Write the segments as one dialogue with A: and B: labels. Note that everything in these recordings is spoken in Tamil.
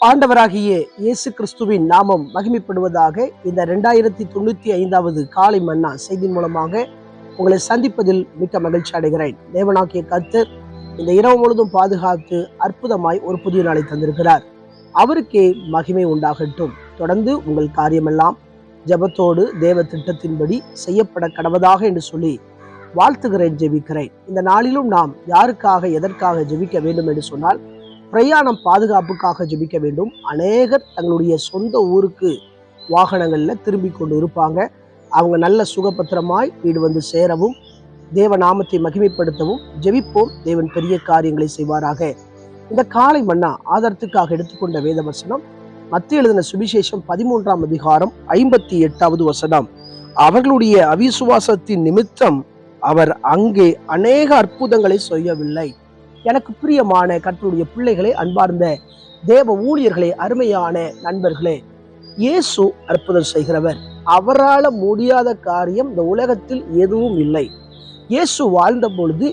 A: ஆண்டவராகிய இயேசு கிறிஸ்துவின் நாமம் மகிமைப்படுவதாக இந்த ரெண்டாயிரத்தி தொண்ணூற்றி ஐந்தாவது காலை மன்னா செய்தியின் மூலமாக உங்களை சந்திப்பதில் மிக்க மகிழ்ச்சி அடைகிறேன். தேவனாக்கிய கத்தர் இந்த இரவு முழுதும் பாதுகாத்து அற்புதமாய் ஒரு புதிய நாளை தந்திருக்கிறார். அவருக்கே மகிமை உண்டாகட்டும். தொடர்ந்து உங்கள் காரியமெல்லாம் ஜெபத்தோடு தேவ திட்டத்தின்படி செய்யப்பட கடவதாக என்று சொல்லி வாழ்த்துகிறேன் ஜெபிக்கிறேன். இந்த நாளிலும் நாம் யாருக்காக எதற்காக ஜெபிக்க வேண்டும் என்று சொன்னால் பிரயாணம் பாதுகாப்புக்காக ஜெபிக்க வேண்டும். அநேகர் தங்களுடைய சொந்த ஊருக்கு வாகனங்களில் திரும்பி கொண்டு இருப்பாங்க. அவங்க நல்ல சுகபத்திரமாய் வீடு வந்து சேரவும் தேவ நாமத்தை மகிமைப்படுத்தவும் ஜெபிப்போம். தேவன் பெரிய காரியங்களை செய்வாராக. இந்த காலை மன்னா ஆதாரத்துக்காக எடுத்துக்கொண்ட வேத வசனம் மத்திய எழுதின சுவிசேஷம் பதிமூன்றாம் அதிகாரம் ஐம்பத்தி எட்டாவது வசனம். அவர்களுடைய அவிசுவாசத்தின் நிமித்தம் அவர் அங்கே அநேக அற்புதங்களை செய்யவில்லை. எனக்கு பிரியமான கற்றுடைய பிள்ளைகளே அன்பார்ந்த தேவ ஊழியர்களே அருமையான நண்பர்களே இயேசு அற்புதம் செய்கிறவர். அவரால் முடியாத காரியம் இந்த உலகத்தில் எதுவும் இல்லை. இயேசு வாழ்ந்த பொழுது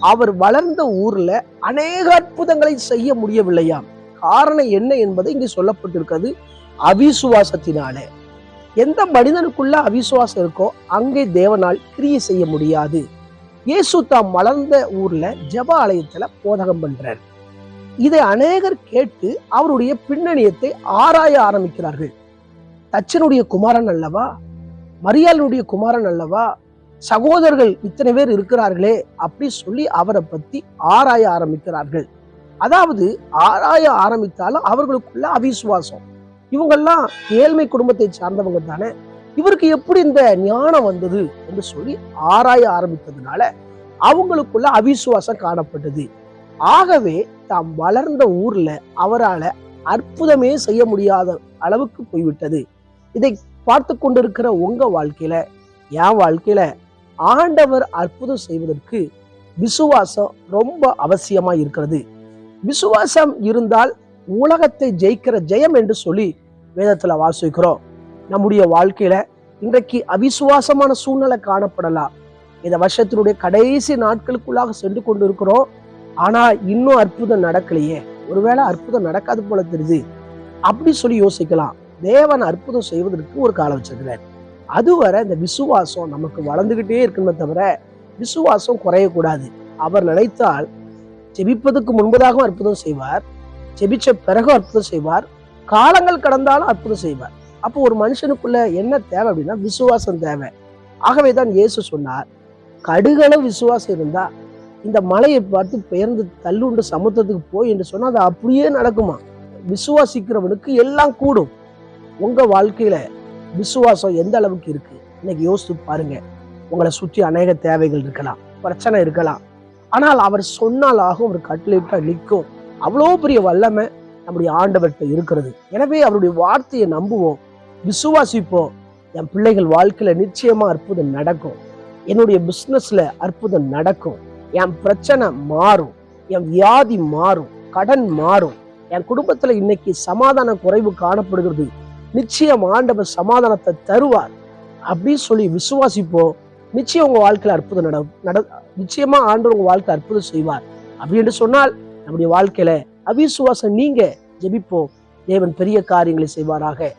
A: அவர் வளர்ந்த ஊர்ல அநேக அற்புதங்களை செய்ய முடியவில்லையாம் காரணம் என்ன என்பது இங்கு சொல்லப்பட்டிருக்கிறது அவிசுவாசத்தினால. எந்த மனிதனுக்குள்ள அவிசுவாசம் இருக்கோ அங்கே தேவனால் கிரியை செய்ய முடியாது. இயேசு தாம் வளர்ந்த ஊர்ல ஜெப ஆலயத்துல போதகம் பண்றார். இதை அநேகர் கேட்டு அவருடைய பின்னணியத்தை ஆராய ஆரம்பிக்கிறார்கள். தச்சனுடைய குமாரன் அல்லவா? மரியாளுடைய குமாரன் அல்லவா? சகோதரர்கள் இத்தனை பேர் இருக்கிறார்களே அப்படி சொல்லி அவரை பத்தி ஆராய ஆரம்பிக்கிறார்கள். அதாவது ஆராய ஆரம்பித்தாலும் அவர்களுக்குள்ள அவிசுவாசம். இவங்கெல்லாம் ஏழ்மை குடும்பத்தை சார்ந்தவங்க தானே. இவருக்கு எப்படி இந்த ஞானம் வந்தது என்று சொல்லி ஆராய ஆரம்பித்ததுனால அவங்களுக்குள்ள அவிசுவாசம் காணப்பட்டது. ஆகவே தாம் வளர்ந்த ஊர்ல அவரால் அற்புதமே செய்ய முடியாத அளவுக்கு போய்விட்டது. இதை பார்த்து கொண்டிருக்கிற உங்க வாழ்க்கையில என் வாழ்க்கையில ஆண்டவர் அற்புதம் செய்வதற்கு விசுவாசம் ரொம்ப அவசியமா இருக்கிறது. விசுவாசம் இருந்தால் உலகத்தை ஜெயிக்கிற ஜெயம் என்று சொல்லி வேதத்துல வாசிக்கிறோம். நம்முடைய வாழ்க்கையில இன்றைக்கு அவிசுவாசமான சூழ்நிலை காணப்படலாம். இந்த வருஷத்தினுடைய கடைசி நாட்களுக்குள்ளாக சென்று கொண்டு இருக்கிறோம் ஆனா இன்னும் அற்புதம் நடக்கலையே. ஒருவேளை அற்புதம் நடக்காது போல தெரியுது. அப்படி சொல்லி யோசிக்கலாம். தேவன் அற்புதம் செய்வதற்கு ஒரு காலம் வச்சிருக்கிறார். அதுவரை இந்த விசுவாசம் நமக்கு வளர்ந்துக்கிட்டே இருக்கணுமே தவிர விசுவாசம் குறையக்கூடாது. அவர் நினைத்தால் ஜெபிப்பதற்கு முன்பதாகவும் அற்புதம் செய்வார் ஜெபிச்ச பிறகும் அற்புதம் செய்வார் காலங்கள் கடந்தாலும் அற்புதம் செய்வார். அப்போ ஒரு மனுஷனுக்குள்ள என்ன தேவை அப்படின்னா விசுவாசம் தேவை. ஆகவே தான் இயேசு சொன்னார் கடுகளவு விசுவாசம் இருந்தா இந்த மலையை பார்த்து பெயர்ந்து தள்ளுண்டு சமுத்திரத்துக்கு போய் என்று சொன்னால் அது அப்படியே நடக்குமா? விசுவாசிக்கிறவனுக்கு எல்லாம் கூடும். உங்க வாழ்க்கையில விசுவாசம் எந்த அளவுக்கு இருக்கு? இன்னைக்கு யோசித்து பாருங்க. உங்களை சுற்றி அநேக தேவைகள் இருக்கலாம் பிரச்சனை இருக்கலாம். ஆனால் அவர் சொன்னாலாகும் ஒரு அவர் கட்டளையிட்டா நிற்கும். அவ்வளோ பெரிய வல்லமை நம்முடைய ஆண்டவர்கிட்ட இருக்கிறது. எனவே அவருடைய வார்த்தையை நம்புவோம் விசுவாசிப்போம். என் பிள்ளைகள் வாழ்க்கையில நிச்சயமா அற்புதம் நடக்கும். என்னுடைய பிஸ்னஸ்ல அற்புதம் நடக்கும். என் பிரச்சனை மாறும். என் வியாதி மாறும். கடன் மாறும். என் குடும்பத்துல இன்னைக்கு சமாதான குறைவு காணப்படுகிறது. நிச்சயம் ஆண்டவர் சமாதானத்தை தருவார் அப்படின்னு சொல்லி விசுவாசிப்போம். நிச்சயம் உங்க வாழ்க்கையில அற்புதம் நட நட நிச்சயமா ஆண்டவர் உங்க வாழ்க்கை அற்புதம் செய்வார். அப்படின்னு சொன்னால் நம்முடைய வாழ்க்கையில அவிசுவாசம் நீங்க ஜெபிப்போம். தேவன் பெரிய காரியங்களை செய்வாராக.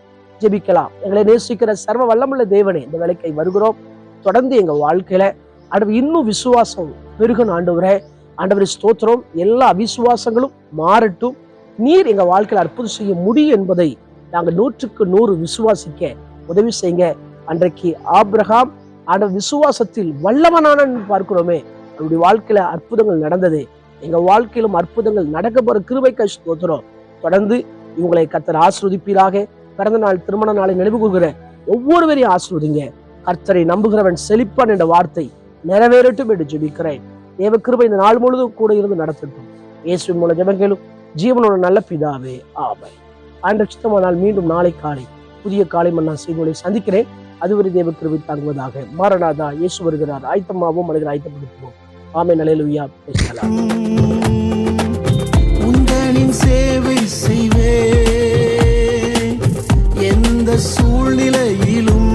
A: ஜெபிக்கலாம். எங்களை நேசிக்கிற சர்வ வல்லமுள்ள தேவனே இந்த வேலைக்கை வருகிறோம். தொடர்ந்து எங்க வாழ்க்கையில ஆண்டவர் இன்னும் விசுவாசம் பெருகணும் ஆண்டவரே ஆண்டவரை ஸ்தோத்திரம். எல்லா அவிசுவாசங்களும் மாறட்டும். நீர் எங்க வாழ்க்கையில அற்புதம் செய்ய முடியும் என்பதை நாங்கள் நூற்றுக்கு நூறு விசுவாசிக்க உதவி செய்யுங்க. அன்றைக்கு ஆப்ரஹாம் ஆண்டவர் விசுவாசத்தில் வல்லவனான பார்க்கிறோமே அவருடைய வாழ்க்கையில அற்புதங்கள் நடந்தது. எங்க வாழ்க்கையிலும் அற்புதங்கள் நடக்க போற கிருபைக்கு ஸ்தோத்திரம். தொடர்ந்து இவங்களை கத்தர் ஆஸ்ரோதிப்பீராக பிறந்த நாள் திருமண நாளை நினைவு கூறுகிற ஒவ்வொருவரையும் ஆஸ்ரோதிங்க கர்த்தரை நம்புகிறவன் செழிப்பான் என்ற வார்த்தை நிறைவேறட்டும் என்று ஜெபிக்கிறேன். தேவ கிருபை இந்த நாள் முழுதும் கூட இருந்து நடத்தட்டும். இயேசுவின் மூலம் ஜெபங்களும் ஜீவனோட நல்ல பிதாவே ஆமை ஆண்டு சித்தமானால் மீண்டும் நாளை காலை. புதிய காலை மன்னா செய்திகளை சந்திக்கிறேன். அதுவரை தேவ கிருவி தாங்குவதாக மாரநாதா இயேசு வருகிறார். ஆயத்தமாகவும் மனிதர் ஆயத்தப்படுத்துவோம். ஆமை நலையிலுயா பேசலாம் சேவை செய்வே எந்த சூழ்நிலையிலும்